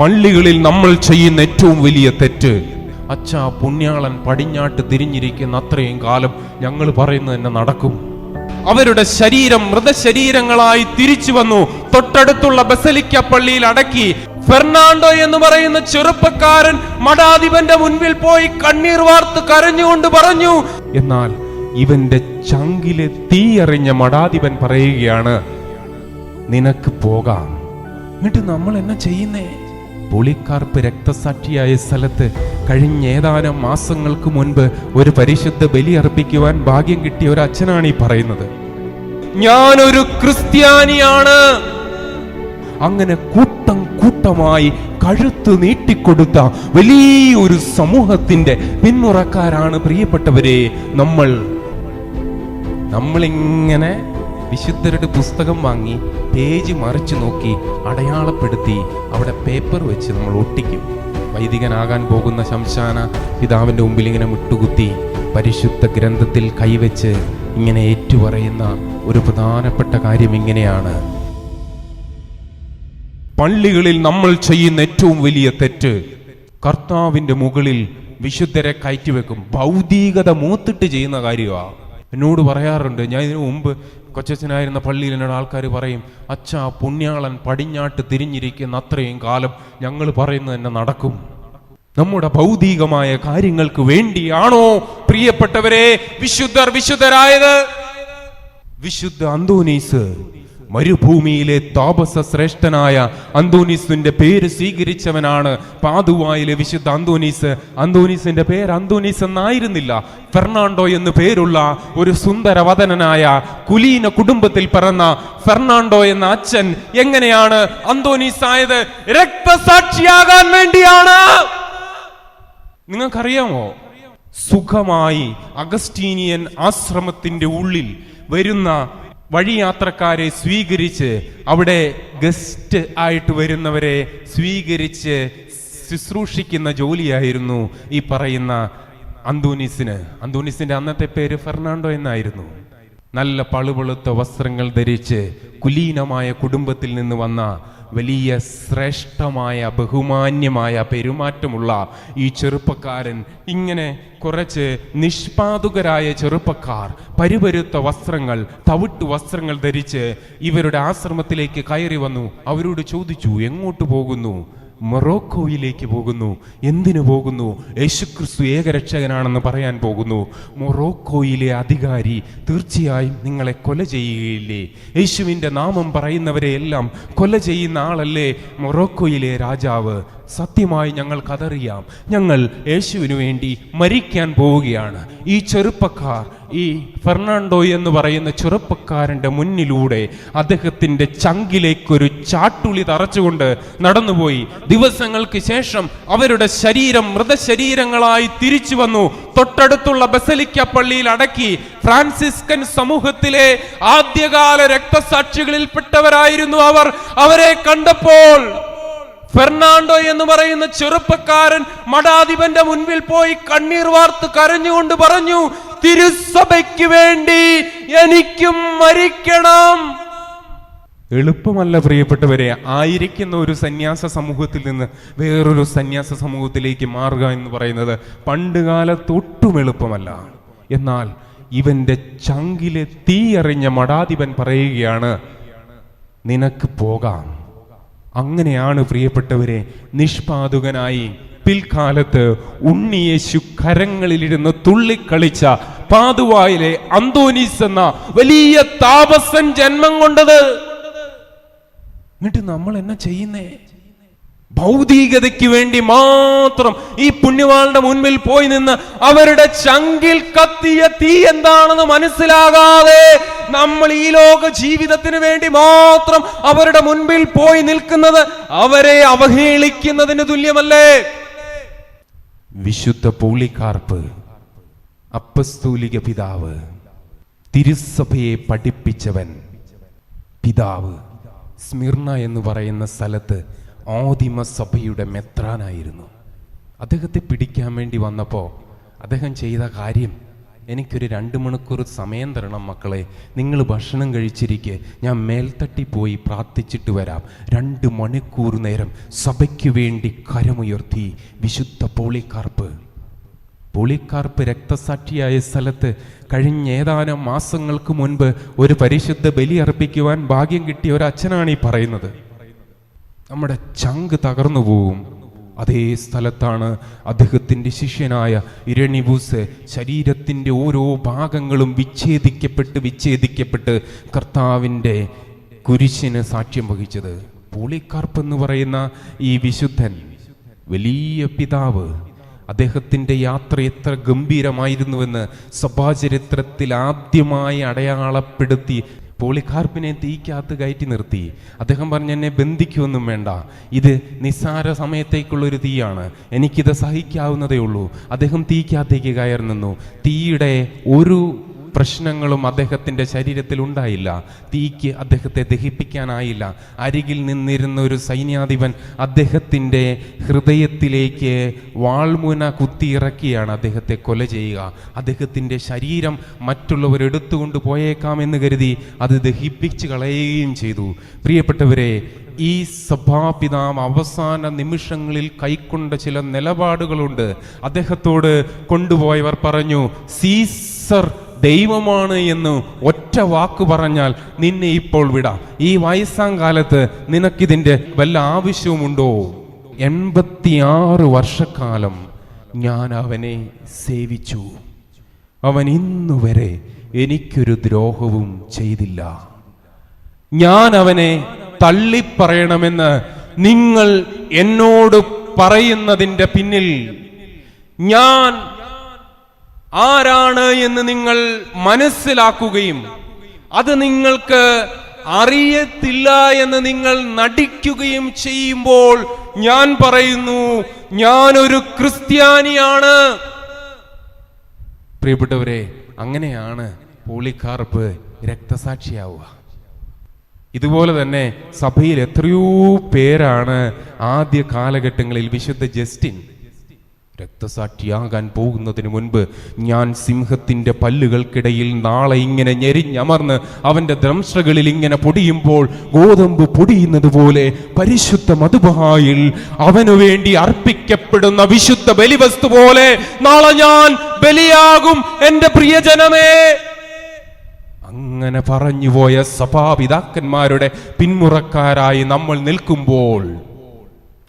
പള്ളികളിൽ നമ്മൾ ചെയ്യുന്ന ഏറ്റവും വലിയ തെറ്റ്. അച്ഛാ പുണ്യാളൻ പടിഞ്ഞാട്ട് തിരിഞ്ഞിരിക്കുന്ന അത്രയും കാലം ഞങ്ങൾ പറയുന്നത് തന്നെ നടക്കും. അവരുടെ ശരീരം മൃതശരീരങ്ങളായി തിരിച്ചു വന്നു. തൊട്ടടുത്തുള്ള ബസലിക്ക പള്ളിയിൽ അടക്കി. ഫെർണാണ്ടോ എന്ന് പറയുന്ന ചെറുപ്പക്കാരൻ മഠാധിപന്റെ മുൻപിൽ പോയി കണ്ണീർ വാർത്ത് കരഞ്ഞുകൊണ്ട് പറഞ്ഞു എന്നാൽ ഇവന്റെ ചങ്കിലെ തീയറിഞ്ഞ മഠാധിപൻ പറയുകയാണ് നിനക്ക് പോകാം. എന്നിട്ട് നമ്മൾ എന്നാ ചെയ്യുന്നേ? പുളിക്കാർപ്പ് രക്തസാക്ഷിയായ സ്ഥലത്ത് കഴിഞ്ഞ ഏതാനും മാസങ്ങൾക്ക് മുൻപ് ഒരു പരിശുദ്ധ ബലി അർപ്പിക്കുവാൻ ഭാഗ്യം കിട്ടിയ ഒരു അച്ഛനാണ് ഈ പറയുന്നത്. ഞാനൊരു ക്രിസ്ത്യാനിയാണ്. അങ്ങനെ കൂട്ടം കൂട്ടമായി കഴുത്ത് നീട്ടിക്കൊടുത്ത വലിയൊരു സമൂഹത്തിന്റെ പിന്മുറക്കാരാണ് പ്രിയപ്പെട്ടവരെ നമ്മൾ. നമ്മളിങ്ങനെ വിശുദ്ധരുടെ പുസ്തകം വാങ്ങി പേജ് മറിച്ചു നോക്കി അടയാളപ്പെടുത്തി അവിടെ പേപ്പർ വെച്ച് നമ്മൾ ഒട്ടിക്കും. വൈദികനാകാൻ പോകുന്ന ശംശാന പിതാവിന്റെ മുമ്പിൽ ഇങ്ങനെ മുട്ടുകുത്തി പരിശുദ്ധ ഗ്രന്ഥത്തിൽ കൈവച്ച് ഇങ്ങനെ ഏറ്റുപറയുന്ന ഒരു പ്രധാനപ്പെട്ട കാര്യം ഇങ്ങനെയാണ്. പള്ളികളിൽ നമ്മൾ ചെയ്യുന്ന ഏറ്റവും വലിയ തെറ്റ് കർത്താവിന്റെ മുകളിൽ വിശുദ്ധരെ കയറ്റിവെക്കും. ഭൗതികത മൂത്തിട്ട് ചെയ്യുന്ന കാര്യമാണ് എന്നോട് പറയാറുണ്ട് ഞാൻ ഇതിനു മുമ്പ് കൊച്ചച്ഛനായിരുന്ന പള്ളിയിൽ എന്നോട് ആൾക്കാർ പറയും അച്ഛാ പുണ്യാളൻ പടിഞ്ഞാട്ട് തിരിഞ്ഞിരിക്കുന്ന അത്രയും കാലം ഞങ്ങൾ പറയുന്നത് തന്നെ നടക്കും. നമ്മുടെ ഭൗതികമായ കാര്യങ്ങൾക്ക് വേണ്ടിയാണോ പ്രിയപ്പെട്ടവരെ വിശുദ്ധർ വിശുദ്ധരായത്? വിശുദ്ധ അന്തോനീസ് മരുഭൂമിയിലെ താപസ ശ്രേഷ്ഠനായ അന്തോനീസിന്റെ പേര് സ്വീകരിച്ചവനാണ് പാതുവായിലെ വിശുദ്ധ അന്തോനീസ് അന്തോനീസിന്റെ പേര് അന്തോനീസ് എന്നായിരുന്നില്ല. ഫെർണാണ്ടോ എന്ന് പേരുള്ള ഒരു സുന്ദര സുന്ദരവദനായ കുലീന കുടുംബത്തിൽ പിറന്ന ഫെർണാണ്ടോ എന്ന അച്ഛൻ എങ്ങനെയാണ് അന്തോനീസ് ആയത് രക്തസാക്ഷിയാകാൻ വേണ്ടിയാണ്. നിങ്ങൾക്കറിയാമോ? സുഖമായി അഗസ്റ്റീനിയൻ ആശ്രമത്തിന്റെ ഉള്ളിൽ വരുന്ന വഴിയാത്രക്കാരെ സ്വീകരിച്ച് അവിടെ ഗസ്റ്റ് ആയിട്ട് വരുന്നവരെ സ്വീകരിച്ച് ശുശ്രൂഷിക്കുന്ന ജോലിയായിരുന്നു ഈ പറയുന്ന അന്തോനീസിന് അന്തോനീസിന്റെ അന്നത്തെ പേര് ഫെർണാണ്ടോ എന്നായിരുന്നു. നല്ല പളുപളുത്ത വസ്ത്രങ്ങൾ ധരിച്ച് കുലീനമായ കുടുംബത്തിൽ നിന്ന് വന്ന വലിയ ശ്രേഷ്ഠമായ ബഹുമാന്യമായ പെരുമാറ്റമുള്ള ഈ ചെറുപ്പക്കാരൻ ഇങ്ങനെ കുറച്ച് നിഷ്പാതുകരായ ചെറുപ്പക്കാർ പരുപരുത്ത വസ്ത്രങ്ങൾ തവിട്ടു വസ്ത്രങ്ങൾ ധരിച്ച് ഇവരുടെ ആശ്രമത്തിലേക്ക് കയറി വന്നു. അവരോട് ചോദിച്ചു എങ്ങോട്ട് പോകുന്നു? മൊറോക്കോയിലേക്ക് പോകുന്നു. എന്തിനു പോകുന്നു? യേശുക്രിസ്തു ഏകരക്ഷകനാണെന്ന് പറയാൻ പോകുന്നു. മൊറോക്കോയിലെ അധികാരി തീർച്ചയായും നിങ്ങളെ കൊല ചെയ്യുകയില്ലേ? യേശുവിന്റെ നാമം പറയുന്നവരെ എല്ലാം കൊല ചെയ്യുന്ന ആളല്ലേ മൊറോക്കോയിലെ രാജാവ്? സത്യമായി ഞങ്ങൾ ഞങ്ങൾക്കതറിയാം ഞങ്ങൾ യേശുവിനു വേണ്ടി മരിക്കാൻ പോവുകയാണ്. ഈ ചെറുപ്പക്കാർ ഈ ഫെർണാണ്ടോ എന്ന് പറയുന്ന ചെറുപ്പക്കാരന്റെ മുന്നിലൂടെ അദ്ദേഹത്തിന്റെ ചങ്കിലേക്കൊരു ചാട്ടുളി തറച്ചുകൊണ്ട് നടന്നുപോയി. ദിവസങ്ങൾക്ക് ശേഷം അവരുടെ ശരീരം മൃതശരീരങ്ങളായി തിരിച്ചു വന്നു. തൊട്ടടുത്തുള്ള ബസലിക്ക പള്ളിയിൽ അടക്കി ഫ്രാൻസിസ്കൻ സമൂഹത്തിലെ ആദ്യകാല രക്തസാക്ഷികളിൽപ്പെട്ടവരായിരുന്നു അവർ. അവരെ കണ്ടപ്പോൾ ഫെർണാണ്ടോ എന്ന് പറയുന്ന ചെറുപ്പക്കാരൻ മഠാധിപന്റെ മുൻപിൽ പോയി കണ്ണീർ വാർത്ത് കരഞ്ഞുകൊണ്ട് പറഞ്ഞു തിരുസഭയ്ക്ക് വേണ്ടി എനിക്കും മരിക്കണം. എളുപ്പമല്ല പ്രിയപ്പെട്ടവരെ ആയിരിക്കുന്ന ഒരു സന്യാസ സമൂഹത്തിൽ നിന്ന് വേറൊരു സന്യാസ സമൂഹത്തിലേക്ക് മാറുക എന്ന് പറയുന്നത് പണ്ടുകാലത്തൊട്ടും എളുപ്പമല്ല. എന്നാൽ ഇവന്റെ ചങ്കിലെ തീ തീയറിഞ്ഞ മഠാധിപൻ പറയുകയാണ് നിനക്ക് പോകാം. അങ്ങനെയാണ് പ്രിയപ്പെട്ടവരെ നിഷ്പാതുകനായി പിൽക്കാലത്ത് ഉണ്ണിയേശു കരങ്ങളിലിരുന്ന് തുള്ളിക്കളിച്ച പാതുവായിലെ അന്തോനീസ് എന്ന വലിയ താപസൻ ജന്മം കൊണ്ടത്. എന്നിട്ട് നമ്മൾ എന്നാ ചെയ്യുന്നേ? ഭൗതികതയ്ക്ക് വേണ്ടി മാത്രം ഈ പുണ്യവാളുടെ മുൻപിൽ പോയി നിന്ന് അവരുടെ ചങ്കിൽ കത്തിയ തീ എന്താണെന്ന് മനസ്സിലാകാതെ നമ്മൾ ഈ ലോക ജീവിതത്തിന് വേണ്ടി മാത്രം അവരുടെ മുൻപിൽ പോയി നിൽക്കുന്നത് അവരെ അവഹേളിക്കുന്നതിന് തുല്യമല്ലേ? വിശുദ്ധ പൂളിക്കാർപ്പ് അപ്പസ്തൂലിക പിതാവ് തിരുസഭയെ പഠിപ്പിച്ചവൻ പിതാവ്. സ്മിർണ എന്ന് പറയുന്ന സ്ഥലത്ത് ആദിമ സഭയുടെ മെത്രാനായിരുന്നു. അദ്ദേഹത്തെ പിടിക്കാൻ വേണ്ടി വന്നപ്പോൾ അദ്ദേഹം ചെയ്ത കാര്യം എനിക്കൊരു രണ്ട് മണിക്കൂർ സമയം തരണം മക്കളെ. നിങ്ങൾ ഭക്ഷണം കഴിച്ചിരിക്കെ ഞാൻ മേൽത്തട്ടി പോയി പ്രാർത്ഥിച്ചിട്ട് വരാം. രണ്ട് മണിക്കൂർ നേരം സഭയ്ക്ക് വേണ്ടി കരമുയർത്തി വിശുദ്ധ പോളിക്കാർപ്പ്. പുളിക്കാർപ്പ് രക്തസാക്ഷിയായ സ്ഥലത്ത് കഴിഞ്ഞ ഏതാനും മാസങ്ങൾക്ക് മുൻപ് ഒരു പരിശുദ്ധ ബലി അർപ്പിക്കുവാൻ ഭാഗ്യം കിട്ടിയ ഒരു അച്ഛനാണ് ഈ പറയുന്നത്. നമ്മുടെ ചങ്ക് തകർന്നു പോവും. അതേ സ്ഥലത്താണ് അദ്ദേഹത്തിന്റെ ശിഷ്യനായ ഇരണിബൂസ് ശരീരത്തിന്റെ ഓരോ ഭാഗങ്ങളും വിച്ഛേദിക്കപ്പെട്ട് വിച്ഛേദിക്കപ്പെട്ട് കർത്താവിന്റെ കുരിശിന് സാക്ഷ്യം വഹിച്ചത്. പൂളിക്കാർപ്പ് എന്ന് പറയുന്ന ഈ വിശുദ്ധൻ വലിയ പിതാവ്. അദ്ദേഹത്തിന്റെ യാത്ര എത്ര ഗംഭീരമായിരുന്നുവെന്ന് സഭാചരിത്രത്തിൽ ആദ്യമായി അടയാളപ്പെടുത്തി പോളികാർപ്പിനെ തീക്കകത്ത് കയറ്റി നിർത്തി. അദ്ദേഹം പറഞ്ഞു എന്നെ ബന്ധിക്കുമൊന്നും വേണ്ട. ഇത് നിസ്സാര സമയത്തേക്കുള്ളൊരു തീയാണ്. എനിക്കിത് സഹിക്കാവുന്നതേ ഉള്ളൂ. അദ്ദേഹം തീക്കകത്തേക്ക് കയറി നിന്നു. തീയുടെ ഒരു പ്രശ്നങ്ങളും അദ്ദേഹത്തിന്റെ ശരീരത്തിൽ ഉണ്ടായില്ല. തീക്ക് അദ്ദേഹത്തെ ദഹിപ്പിക്കാനായില്ല. അരികിൽ നിന്നിരുന്ന ഒരു സൈന്യാധിപൻ അദ്ദേഹത്തിന്റെ ഹൃദയത്തിലേക്ക് വാൾമുന കുത്തിയിറക്കിയാണ് അദ്ദേഹത്തെ കൊല ചെയ്യുക. അദ്ദേഹത്തിന്റെ ശരീരം മറ്റുള്ളവർ എടുത്തുകൊണ്ട് പോയേക്കാമെന്ന് കരുതി അത് ദഹിപ്പിച്ച് കളയുകയും ചെയ്തു. പ്രിയപ്പെട്ടവരെ ഈ സഭാപിതാവ് അവസാന നിമിഷങ്ങളിൽ കൈക്കൊണ്ട ചില നിലപാടുകളുണ്ട്. അദ്ദേഹത്തോട് കൊണ്ടുപോയവർ പറഞ്ഞു സീസർ ദൈവമാണ് എന്ന് ഒറ്റ വാക്ക് പറഞ്ഞാൽ നിന്നെ ഇപ്പോൾ വിടാം. ഈ വയസ്സാം കാലത്ത് നിനക്കിതിന്റെ വല്ല ആവശ്യവുമുണ്ടോ? എൺപത്തിയാറ് വർഷക്കാലം ഞാൻ അവനെ സേവിച്ചു. അവൻ ഇന്നുവരെ എനിക്കൊരു ദ്രോഹവും ചെയ്തില്ല. ഞാൻ അവനെ തള്ളിപ്പറയണമെന്ന് നിങ്ങൾ എന്നോട് പറയുന്നതിന്റെ പിന്നിൽ ഞാൻ ആരാണ് എന്ന് നിങ്ങൾ മനസ്സിലാക്കുകയും അത് നിങ്ങൾക്ക് അറിയത്തില്ല എന്ന് നിങ്ങൾ നടിക്കുകയും ചെയ്യുമ്പോൾ ഞാൻ പറയുന്നു ഞാൻ ഒരു ക്രിസ്ത്യാനിയാണ്. പ്രിയപ്പെട്ടവരെ അങ്ങനെയാണ് പോളിക്കാർപ്പ് രക്തസാക്ഷിയാവുക. ഇതുപോലെ തന്നെ സഭയിൽ എത്രയോ പേരാണ് ആദ്യ കാലഘട്ടങ്ങളിൽ വിശുദ്ധ ജസ്റ്റിൻ രക്തസാക്ഷിയാകാൻ പോകുന്നതിന് മുൻപ് ഞാൻ സിംഹത്തിന്റെ പല്ലുകൾക്കിടയിൽ നാളെ ഇങ്ങനെ ഞെരിഞ്ഞമർന്ന് അവന്റെ ദ്രംശകളിൽ ഇങ്ങനെ പൊടിയുമ്പോൾ ഗോതമ്പ് പൊടിയുന്നത് പോലെ പരിശുദ്ധ മധുബായിൽ അവനു വേണ്ടി അർപ്പിക്കപ്പെടുന്ന വിശുദ്ധ ബലിവസ്തു പോലെ നാളെ ഞാൻ ബലിയാകും എന്റെ പ്രിയജനമേ. അങ്ങനെ പറഞ്ഞുപോയ സഭാപിതാക്കന്മാരുടെ പിന്മുറക്കാരായി നമ്മൾ നിൽക്കുമ്പോൾ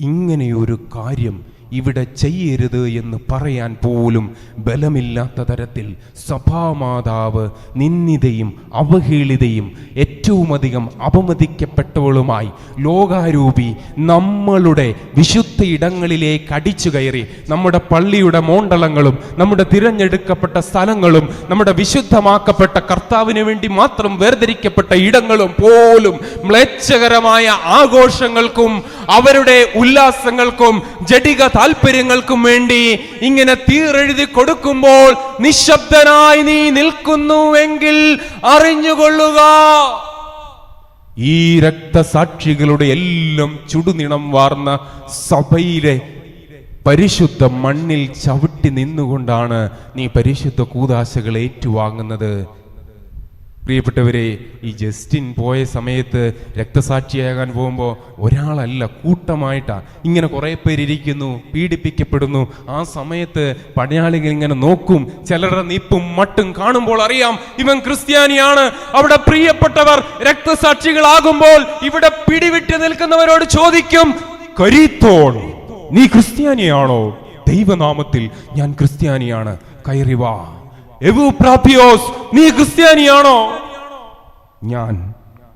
ഇങ്ങനെയൊരു കാര്യം ഇവിടെ ചെയ്യരുത് എന്ന് പറയാൻ പോലും ബലമില്ലാത്ത തരത്തിൽ സഭാമാതാവ് നിന്ദിതയും അവഹേളിതയും ഏറ്റവും അധികം അപമതിക്കപ്പെട്ടവളുമായി ലോകാരൂപി നമ്മളുടെ വിശുദ്ധ ഇടങ്ങളിലേക്ക് അടിച്ചു കയറി നമ്മുടെ പള്ളിയുടെ മോണ്ടളങ്ങളും നമ്മുടെ തിരഞ്ഞെടുക്കപ്പെട്ട സ്ഥലങ്ങളും നമ്മുടെ വിശുദ്ധമാക്കപ്പെട്ട കർത്താവിന് വേണ്ടി മാത്രം വേർതിരിക്കപ്പെട്ട ഇടങ്ങളും പോലും മ്ലേച്ഛകരമായ ആഘോഷങ്ങൾക്കും അവരുടെ ഉല്ലാസങ്ങൾക്കും ജടിക താല്പര്യങ്ങൾക്കും വേണ്ടി ഇങ്ങനെ തീറെഴുതി കൊടുക്കുമ്പോൾ നിശബ്ദനായി നീ നിൽക്കുന്നുവെങ്കിൽ അറിഞ്ഞുകൊള്ളുക. ഈ രക്തസാക്ഷികളുടെ എല്ലാം ചുടുനിണം വാർന്ന സഭയിലെ പരിശുദ്ധ മണ്ണിൽ ചവിട്ടി നിന്നുകൊണ്ടാണ് നീ പരിശുദ്ധ കൂതാശകൾ ഏറ്റുവാങ്ങുന്നത്. പ്രിയപ്പെട്ടവരെ ഈ ജസ്റ്റിൻ പോയ സമയത്ത് രക്തസാക്ഷിയാകാൻ പോകുമ്പോൾ ഒരാളല്ല കൂട്ടമായിട്ടാ. ഇങ്ങനെ കുറേ പേരിയ്ക്കുന്നു പീഡിപ്പിക്കപ്പെടുന്നു. ആ സമയത്ത് പടയാളികൾ ഇങ്ങനെ നോക്കും ചിലരുടെ നിപ്പും മട്ടും കാണുമ്പോൾ അറിയാം ഇവൻ ക്രിസ്ത്യാനിയാണ്. അവിടെ പ്രിയപ്പെട്ടവർ രക്തസാക്ഷികളാകുമ്പോൾ ഇവിടെ പിടിവിട്ട് നിൽക്കുന്നവരോട് ചോദിക്കും കരീത്തോൾ നീ ക്രിസ്ത്യാനിയാണോ? ദൈവനാമത്തിൽ ഞാൻ ക്രിസ്ത്യാനിയാണ്. കയറി വാ. എവുപ്രാപ്പിയോസ് നീ ക്രിസ്ത്യാനിയാണോ? ഞാൻ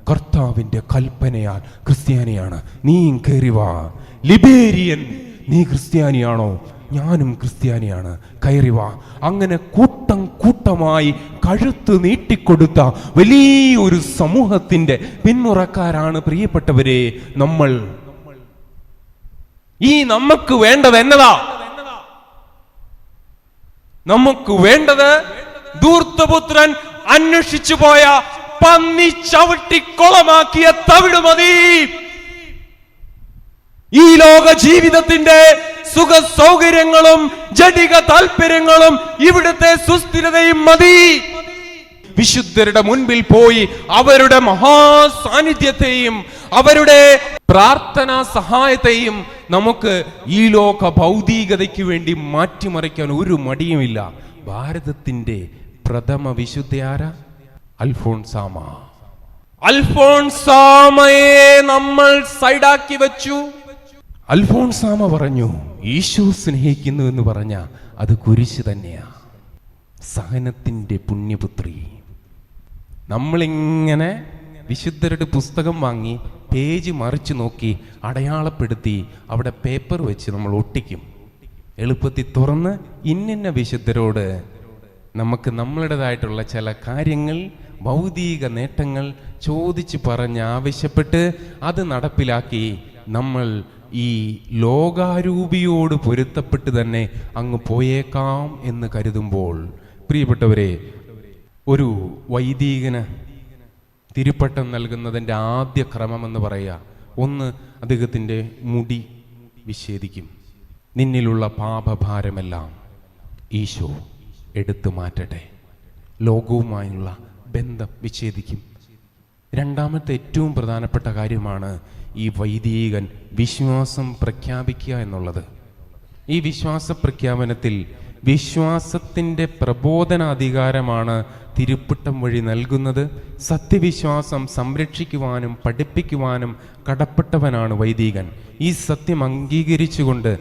കർത്താവിന്റെ കൽപ്പനയാൽ ക്രിസ്ത്യാനിയാണ്. നീയും കയറി വാ. ലിബേരിയൻ നീ ക്രിസ്ത്യാനിയാണോ? ഞാനും ക്രിസ്ത്യാനിയാണ്. കയറി വാ. അങ്ങനെ കൂട്ടം കൂട്ടമായി കഴുത്ത് നീട്ടിക്കൊടുത്ത വലിയൊരു സമൂഹത്തിന്റെ പിന്മുറക്കാരാണ് പ്രിയപ്പെട്ടവരെ നമ്മൾ. ഈ നമുക്ക് വേണ്ടത് എന്നതാ? നമുക്ക് വേണ്ടത് ദൂർത്തപുത്രൻ അന്വേഷിച്ചു പോയ പന്നി ചവിട്ടി കൊളമാക്കിയ തവിട് മതി. ഈ ലോക ജീവിതത്തിന്റെ സുഖ സൗകര്യങ്ങളും ജടിക താല്പര്യങ്ങളും ഇവിടുത്തെ സുസ്ഥിരതയും മതി. വിശുദ്ധരുടെ മുൻപിൽ പോയി അവരുടെ മഹാസാന്നിധ്യത്തെയും അവരുടെ പ്രാർത്ഥനാ സഹായത്തെയും നമുക്ക് ഈ ലോക ഭൗതികതയ്ക്ക് വേണ്ടി മാറ്റിമറിക്കാൻ ഒരു മടിയുമില്ല. ഭാരതത്തിന്റെ പ്രഥമ വിശുദ്ധയാര അൽഫോൺസാമ. അൽഫോൺസാമയെ നമ്മൾ സൈഡാക്കി വെച്ചു. അൽഫോൺസാമ പറഞ്ഞു ഈശോ സ്നേഹിക്കുന്നു എന്ന് പറഞ്ഞ അത് കുരിശ് തന്നെയാ. സഹനത്തിന്റെ പുണ്യപുത്രി. നമ്മളിങ്ങനെ വിശുദ്ധരുടെ പുസ്തകം വാങ്ങി പേജ് മറിച്ച് നോക്കി അടയാളപ്പെടുത്തി അവിടെ പേപ്പർ വെച്ച് നമ്മൾ ഒട്ടിക്കും. എളുപ്പത്തിൽ തുറന്ന് ഇന്നിന്ന വിശുദ്ധരോട് നമുക്ക് നമ്മളുടേതായിട്ടുള്ള ചില കാര്യങ്ങൾ ഭൗതിക നേട്ടങ്ങൾ ചോദിച്ച് പറഞ്ഞ് ആവശ്യപ്പെട്ട് അത് നടപ്പിലാക്കി നമ്മൾ ഈ ലോകാരൂപിയോട് പൊരുത്തപ്പെട്ട് തന്നെ അങ്ങ് പോയേക്കാം എന്ന് കരുതുമ്പോൾ. പ്രിയപ്പെട്ടവരെ ഒരു വൈദികന് തിരുപ്പട്ടം നൽകുന്നതിന്റെ ആദ്യ ക്രമമെന്ന് പറയുക. ഒന്ന് അദ്ദേഹത്തിന്റെ മുടി വിച്ഛേദിക്കും. നിന്നിലുള്ള പാപഭാരമെല്ലാം ഈശോ എടുത്തു മാറ്റട്ടെ. ലോകവുമായുള്ള ബന്ധം വിച്ഛേദിക്കും. രണ്ടാമത്തെ ഏറ്റവും പ്രധാനപ്പെട്ട കാര്യമാണ് ഈ വൈദികൻ വിശ്വാസം പ്രഖ്യാപിക്കുക എന്നുള്ളത്. ഈ വിശ്വാസ പ്രഖ്യാപനത്തിൽ വിശ്വാസത്തിന്റെ പ്രബോധനാധികാരമാണ് തിരുപ്പിട്ടം വഴി നൽകുന്നത്. സത്യവിശ്വാസം സംരക്ഷിക്കുവാനും പഠിപ്പിക്കുവാനും കടപ്പെട്ടവനാണ് വൈദികൻ. ഈ സത്യം അംഗീകരിച്ചുകൊണ്ട്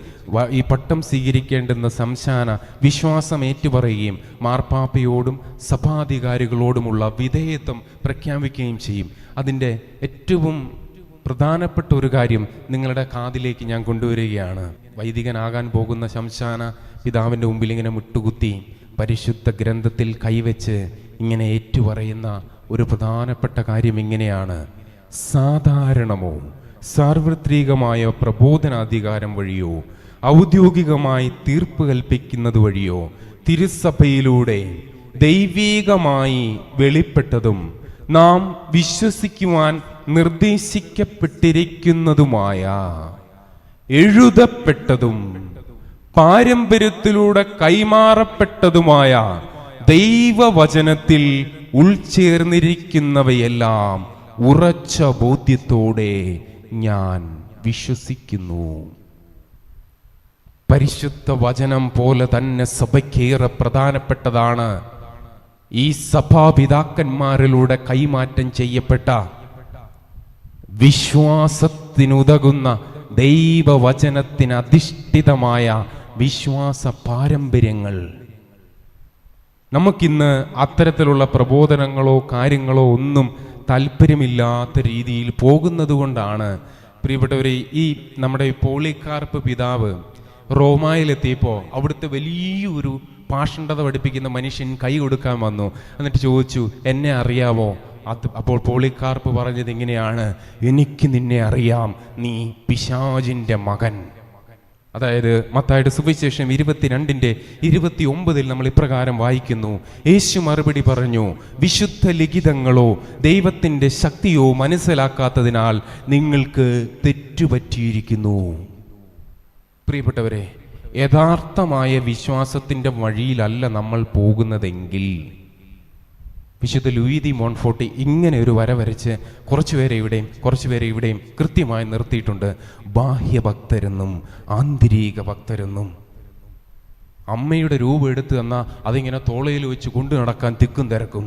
ഈ പട്ടം സ്വീകരിക്കേണ്ടുന്ന സംശാന വിശ്വാസം ഏറ്റുപറയുകയും മാർപ്പാപ്പയോടും സഭാധികാരികളോടുമുള്ള വിധേയത്വം പ്രഖ്യാപിക്കുകയും ചെയ്യും. അതിന്റെ ഏറ്റവും പ്രധാനപ്പെട്ട ഒരു കാര്യം നിങ്ങളുടെ കാതിലേക്ക് ഞാൻ കൊണ്ടുവരികയാണ്. വൈദികനാകാൻ പോകുന്ന ശംശാന പിതാവിന്റെ മുമ്പിൽ ഇങ്ങനെ മുട്ടുകുത്തി പരിശുദ്ധ ഗ്രന്ഥത്തിൽ കൈവച്ച് ഇങ്ങനെ ഏറ്റുപറയുന്ന ഒരു പ്രധാനപ്പെട്ട കാര്യം ഇങ്ങനെയാണ്. സാധാരണമോ സാർവത്രികമായ പ്രബോധനാധികാരം വഴിയോ ഔദ്യോഗികമായി തീർപ്പ് കൽപ്പിക്കുന്നത് വഴിയോ തിരുസഭയിലൂടെ ദൈവീകമായി വെളിപ്പെട്ടതും നാം വിശ്വസിക്കുവാൻ നിർദ്ദേശിക്കപ്പെട്ടിരിക്കുന്നതുമായ എഴുതപ്പെട്ടതും പാരമ്പര്യത്തിലൂടെ കൈമാറപ്പെട്ടതുമായ ദൈവവചനത്തിൽ ഉൾച്ചേർന്നിരിക്കുന്നവയെല്ലാം ഉറച്ച ബോധ്യത്തോടെ ഞാൻ വിശ്വസിക്കുന്നു. പരിശുദ്ധ വചനം പോലെ തന്നെ സഭയ്ക്കേറെ പ്രധാനപ്പെട്ടതാണ് ഈ സഭാപിതാക്കന്മാരിലൂടെ കൈമാറ്റം ചെയ്യപ്പെട്ട വിശ്വാസത്തിനുതകുന്ന ദൈവവചനത്തിന് അധിഷ്ഠിതമായ വിശ്വാസ പാരമ്പര്യങ്ങൾ നമുക്കിന്ന് അത്തരത്തിലുള്ള പ്രബോധനങ്ങളോ കാര്യങ്ങളോ ഒന്നും താല്പര്യമില്ലാത്ത രീതിയിൽ പോകുന്നത് കൊണ്ടാണ് പ്രിയപ്പെട്ടവരെ ഈ നമ്മുടെ പോളിക്കാർപ്പ് പിതാവ് റോമായിലെത്തിയപ്പോൾ അവിടുത്തെ വലിയൊരു പാഷണ്ഡത പഠിപ്പിക്കുന്ന മനുഷ്യൻ കൈ കൊടുക്കാൻ വന്നു. എന്നിട്ട് ചോദിച്ചു എന്നെ അറിയാമോ അത് അപ്പോൾ പോളിക്കാർപ്പ് പറഞ്ഞത് ഇങ്ങനെയാണ്. എനിക്ക് നിന്നെ അറിയാം. നീ പിശാജിന്റെ മകൻ. അതായത് മത്തായുടെ സുവിശേഷം ഇരുപത്തിരണ്ടിന്റെ ഇരുപത്തി ഒമ്പതിൽ നമ്മൾ ഇപ്രകാരം വായിക്കുന്നു. യേശു മറുപടി പറഞ്ഞു വിശുദ്ധ ലിഖിതങ്ങളോ ദൈവത്തിന്റെ ശക്തിയോ മനസ്സിലാക്കാത്തതിനാൽ നിങ്ങൾക്ക് തെറ്റുപറ്റിയിരിക്കുന്നു. പ്രിയപ്പെട്ടവരെ യഥാർത്ഥമായ വിശ്വാസത്തിന്റെ വഴിയിലല്ല നമ്മൾ പോകുന്നതെങ്കിൽ വിശുദ്ധ ലൂയിദി മോൺഫോർട്ടി ഇങ്ങനെ ഒരു വര വരച്ച് കുറച്ചുപേരെ ഇവിടെയും കുറച്ചുപേരെ ഇവിടെയും കൃത്യമായി നിർത്തിയിട്ടുണ്ട്. ബാഹ്യഭക്തരെന്നും ആന്തരിക ഭക്തരെന്നും അമ്മയുടെ രൂപം എടുത്തു തന്നാൽ അതിങ്ങനെ തോളയിൽ വെച്ച് കൊണ്ടു നടക്കാൻ തിക്കും തിരക്കും.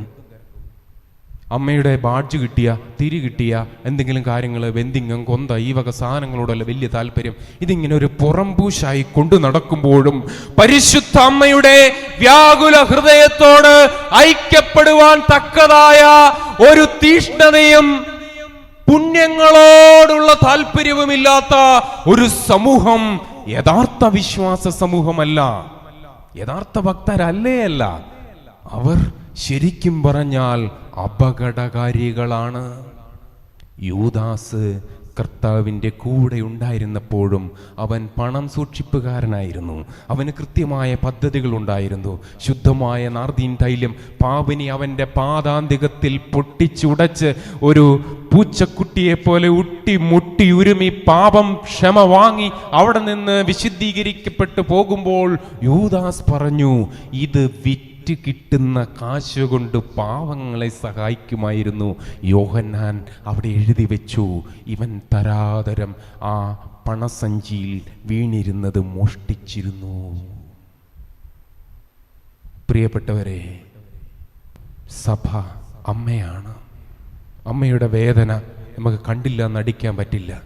അമ്മയുടെ ബാഡ്ജ് കിട്ടിയ തിരി കിട്ടിയ എന്തെങ്കിലും കാര്യങ്ങൾ വെന്തിങ്ങം കൊന്ത ഈ വക സാധനങ്ങളോടല്ല വലിയ താല്പര്യം. ഇതിങ്ങനെ ഒരു പുറംപൂശായി കൊണ്ടു നടക്കുമ്പോഴും പരിശുദ്ധ അമ്മയുടെ വ്യാകുല ഹൃദയത്തോട് ഐക്യപ്പെടുവാൻ തക്കതായ ഒരു തീഷ്ണതയും പുണ്യങ്ങളോടുള്ള താല്പര്യവുമില്ലാത്ത ഒരു സമൂഹം യഥാർത്ഥ വിശ്വാസ സമൂഹമല്ല. യഥാർത്ഥ ഭക്തരല്ലേ അല്ല. അവർ ശരിക്കും പറഞ്ഞാൽ അപകടകാരികളാണ്. യൂദാസ് കർത്താവിന്റെ കൂടെ ഉണ്ടായിരുന്നപ്പോഴും അവൻ പണം സൂക്ഷിപ്പുകാരനായിരുന്നു. അവന് കൃത്യമായ പദ്ധതികൾ ഉണ്ടായിരുന്നു. ശുദ്ധമായ നാർദീൻ തൈലം പാവിനി അവന്റെ പാതാന്തികത്തിൽ പൊട്ടിച്ചുടച്ച് ഒരു പൂച്ചക്കുട്ടിയെ പോലെ ഉട്ടി മുട്ടി ഉരുമി പാപം ക്ഷമ വാങ്ങി അവിടെ നിന്ന് വിശുദ്ധീകരിക്കപ്പെട്ടു പോകുമ്പോൾ യൂദാസ് പറഞ്ഞു ഇത് വിറ്റ് കിട്ടുന്ന കാശ് കൊണ്ട് പാവങ്ങളെ സഹായിക്കുമായിരുന്നു. യോഹന്നാൻ അവിടെ എഴുതി വെച്ചു ഇവൻ തരാതരം ആ പണസഞ്ചിയിൽ വീണിരുന്നത് മോഷ്ടിച്ചിരുന്നു. പ്രിയപ്പെട്ടവരെ സഭ അമ്മയാണ്. അമ്മയുടെ വേദന നമുക്ക് കണ്ടില്ല നടിക്കാൻ പറ്റില്ല.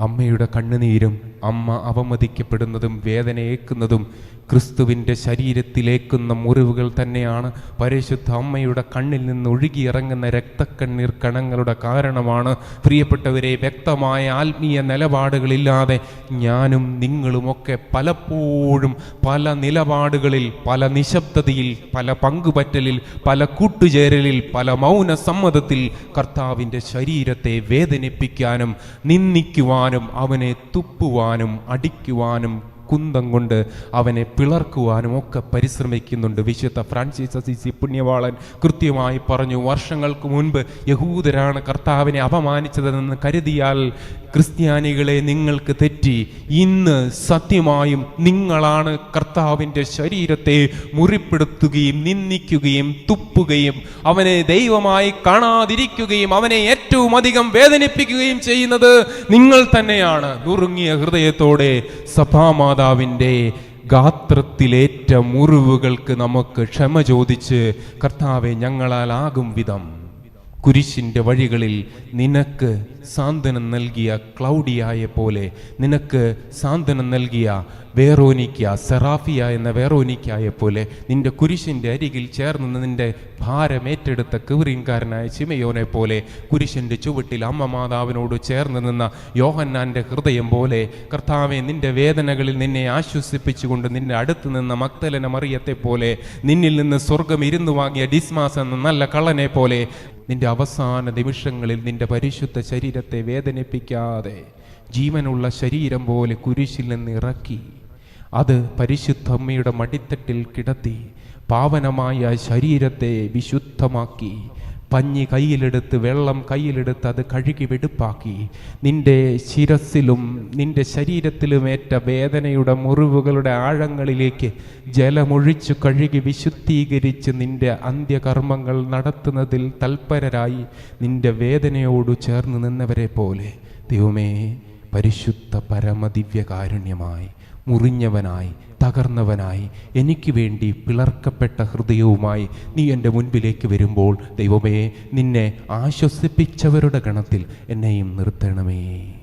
അമ്മയുടെ കണ്ണുനീരും അമ്മ അവമതിക്കപ്പെടുന്നതും വേദനയേക്കുന്നതും ക്രിസ്തുവിന്റെ ശരീരത്തിലേക്കുന്ന മുറിവുകൾ തന്നെയാണ്. പരിശുദ്ധ അമ്മയുടെ കണ്ണിൽ നിന്ന് ഒഴുകിയിറങ്ങുന്ന രക്തക്കണ്ണീർ കണങ്ങളുടെ കാരണമാണ്. പ്രിയപ്പെട്ടവരെ വ്യക്തമായ ആത്മീയ നിലപാടുകളില്ലാതെ ഞാനും നിങ്ങളുമൊക്കെ പലപ്പോഴും പല നിലപാടുകളിൽ പല നിശബ്ദതയിൽ പല പങ്കുപറ്റലിൽ പല കൂട്ടുചേരലിൽ പല മൗന സമ്മതത്തിൽ കർത്താവിന്റെ ശരീരത്തെ വേദനിപ്പിക്കാനും നിന്ദിക്കുവാനും അവനെ തുപ്പുവാനും അടിക്കുവാനും കുന്തം കൊണ്ട് അവനെ പിളർക്കുവാനും ഒക്കെ പരിശ്രമിക്കുന്നുണ്ട്. വിശുദ്ധ ഫ്രാൻസിസ് അസിസി പുണ്യവാളൻ കൃത്യമായി പറഞ്ഞു വർഷങ്ങൾക്ക് മുൻപ് യഹൂദരാണ് കർത്താവിനെ അപമാനിച്ചതെന്ന് കരുതിയാൽ ക്രിസ്ത്യാനികളെ നിങ്ങൾക്ക് തെറ്റി. ഇന്ന് സത്യമായും നിങ്ങളാണ് കർത്താവിന്റെ ശരീരത്തെ മുറിപ്പെടുത്തുകയും നിന്ദിക്കുകയും തുപ്പുകയും അവനെ ദൈവമായി കാണാതിരിക്കുകയും അവനെ ഏറ്റവും അധികം വേദനിപ്പിക്കുകയും ചെയ്യുന്നത് നിങ്ങൾ തന്നെയാണ്. നുറുങ്ങിയ ഹൃദയത്തോടെ സഭാമാതാവിന്റെ ഗാത്രത്തിലേറ്റ മുറിവുകൾക്ക് നമുക്ക് ക്ഷമ ചോദിച്ച് കർത്താവെ ഞങ്ങളാലാകും വിധം. കുരിശിന്റെ വഴികളിൽ നിനക്ക് സാന്ത്വനം നൽകിയ ക്ലൗഡിയായ പോലെ നിനക്ക് സാന്ത്വനം നൽകിയ വേറോനിക്ക സെറാഫിയ എന്ന വേറോനിക്കായെ പോലെ നിന്റെ കുരിശിന്റെ അരികിൽ ചേർന്ന് നിന്റെ ഭാരമേറ്റെടുത്ത കിവറിൻകാരനായ ചിമയോനെ പോലെ കുരിശിന്റെ ചുവട്ടിൽ അമ്മ മാതാവിനോട് ചേർന്ന് നിന്ന യോഹന്നാന്റെ ഹൃദയം പോലെ കർത്താവെ നിന്റെ വേദനകളിൽ നിന്നെ ആശ്വസിപ്പിച്ചുകൊണ്ട് നിന്റെ അടുത്ത് നിന്ന മക്തലന മറിയത്തെ പോലെ നിന്നിൽ നിന്ന് സ്വർഗം ഇരുന്നു വാങ്ങിയ ഡിസ്മാസ് എന്ന നല്ല കള്ളനെ പോലെ നിന്റെ അവസാന നിമിഷങ്ങളിൽ നിന്റെ പരിശുദ്ധ ശരീരത്തെ വേദനിപ്പിക്കാതെ ജീവനുള്ള ശരീരം പോലെ കുരിശിൽ നിന്ന് ഇറക്കി അത് പരിശുദ്ധ അമ്മയുടെ മടിത്തട്ടിൽ കിടത്തി പാവനമായ ശരീരത്തെ വിശുദ്ധമാക്കി. പഞ്ഞി കയ്യിലെടുത്ത് വെള്ളം കയ്യിലെടുത്ത് അത് കഴുകി വെടുപ്പാക്കി. നിന്റെ ശിരസിലും നിന്റെ ശരീരത്തിലും ഏറ്റ വേദനയുടെ മുറിവുകളുടെ ആഴങ്ങളിലേക്ക് ജലമൊഴിച്ചു കഴുകി വിശുദ്ധീകരിച്ച് നിന്റെ അന്ത്യകർമ്മങ്ങൾ നടത്തുന്നതിൽ തൽപരരായി നിന്റെ വേദനയോട് ചേർന്ന് നിന്നവരെ പോലെ. ദൈവമേ പരിശുദ്ധ പരമദിവ്യകാരുണ്യമായി മുറിഞ്ഞവനായി തകർന്നവനായി. എനിക്ക് വേണ്ടി പിളർക്കപ്പെട്ട ഹൃദയവുമായി നീ എന്റെ മുൻപിലേക്ക് വരുമ്പോൾ ദൈവമേ നിന്നെ ആശ്വസിപ്പിച്ചവരുടെ ഗണത്തിൽ എന്നെയും നിർത്തണമേ.